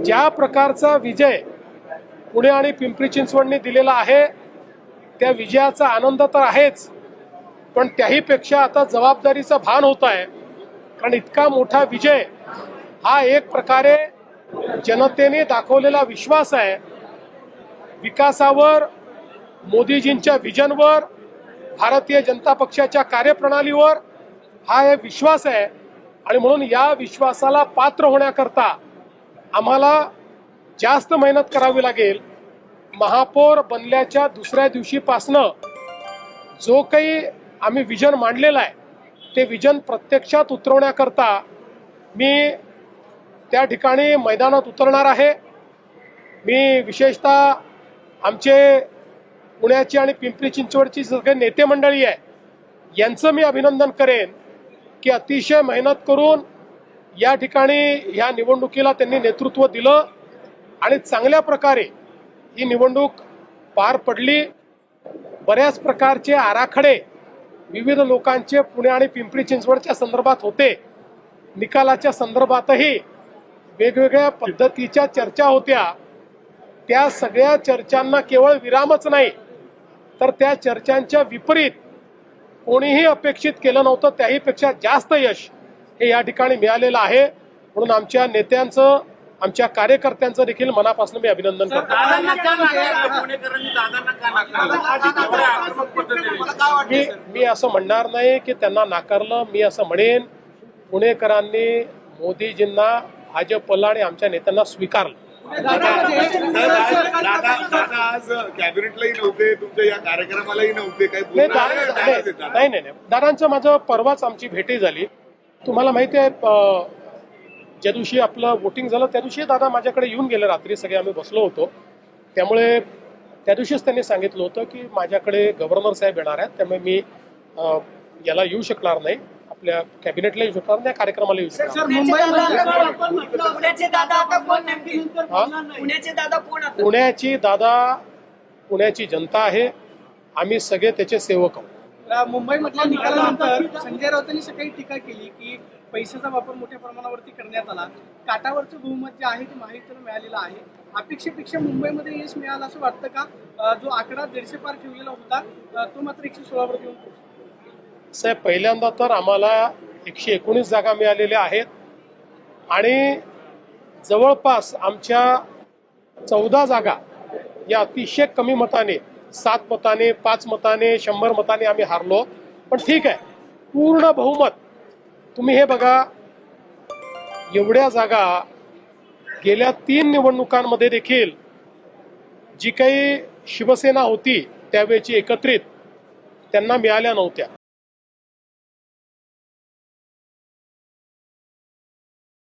ज्या प्रकारचा विजय पुणे आणि पिंपरी चिंचवडने दिलेला आहे त्या विजयाचा आनंद तर आहेच पण त्याहीपेक्षा आता जबाबदारीचं भान होत आहे. कारण इतका मोठा विजय हा एक प्रकारे जनतेने दाखवलेला विश्वास आहे. विकासावर मोदीजींच्या विजनवर भारतीय जनता पक्षाच्या कार्यप्रणालीवर हा एक विश्वास आहे. आणि म्हणून या विश्वासाला पात्र होण्याकरता आम्हाला जास्त मेहनत करावी लागेल. महापौर बनल्याच्या दुसऱ्या दिवशीपासनं जो काही आम्ही विजन मांडलेलं आहे ते विजन प्रत्यक्षात उतरवण्याकरता मी त्या ठिकाणी मैदानात उतरणार आहे. मी विशेषतः आमचे पुण्याची आणि पिंपरी चिंचवडची सगळे नेते मंडळी आहे यांचं मी अभिनंदन करेन की अतिशय मेहनत करून या ठिकाणी ह्या निवडणुकीला त्यांनी नेतृत्व दिलं आणि चांगल्या प्रकारे ही निवडणूक पार पडली. बऱ्याच प्रकारचे आराखडे विविध लोकांचे पुणे आणि पिंपरी चिंचवडच्या संदर्भात होते. निकालाच्या संदर्भातही वेगवेगळ्या पद्धतीच्या चर्चा होत्या. त्या सगळ्या चर्चांना केवळ विरामच नाही तर त्या चर्चांच्या विपरीत कोणीही अपेक्षित केलं नव्हतं त्याहीपेक्षा जास्त यश हे या ठिकाणी मिळालेलं आहे. म्हणून आमच्या नेत्यांचं आमच्या कार्यकर्त्यांचं देखील मनापासून मी अभिनंदन करतो. मी मी असं म्हणणार नाही की त्यांना नाकारलं. मी असं म्हणेन पुणेकरांनी मोदीजींना भाजपला आणि आमच्या नेत्यांना स्वीकारलं. आज कॅबिनेटलाही नव्हते तुमच्या या कार्यक्रमालाही नव्हते काही? नाही नाही नाही. दादांचं माझं परवाच आमची भेटी झाली. तुम्हाला माहिती आहे ज्या दिवशी आपलं वोटिंग झालं त्या दिवशी दादा माझ्याकडे येऊन गेले रात्री सगळे आम्ही बसलो होतो. त्यामुळे त्या दिवशीच त्यांनी सांगितलं होतं की माझ्याकडे गव्हर्नर साहेब येणार आहेत त्यामुळे मी याला येऊ शकणार नाही आपल्या कॅबिनेटला येऊ शकणार नाही कार्यक्रमाला येऊ शकणार नाही. पुण्याचे दादा आता कोण नेमके? पुण्याचे दादा कोण आता पुण्याची दादा पुण्याची जनता आहे. आम्ही सगळे त्याचे सेवक आहोत. मुंबईमधल्या निकालानंतर संजय राऊतांनी सकाळी टीका केली की पैशाचा वापर मोठ्या प्रमाणावरती करण्यात आला. काटावरचं बहुमत जे आहे ते महायुतीला मिळालेलं आहे. अपेक्षेपेक्षा मुंबईमध्ये यश मिळालं असं वाटतं का? जो आकडा दीडशे पार ठेवलेला होता तो मात्र एकशे सोळावर येऊन साहेब पहिल्यांदा तर आम्हाला एकशे एकोणीस जागा मिळालेल्या आहेत. आणि जवळपास आमच्या चौदा जागा या अतिशय कमी मताने सात मताने पाच मताने शंभर मताने आम्ही हारलो. पण ठीक आहे. पूर्ण बहुमत तुम्ही हे बघा एवढ्या जागा गेल्या तीन निवडणुकांमध्ये देखील जी काही शिवसेना होती त्यावेळेची एकत्रित त्यांना मिळाल्या नव्हत्या.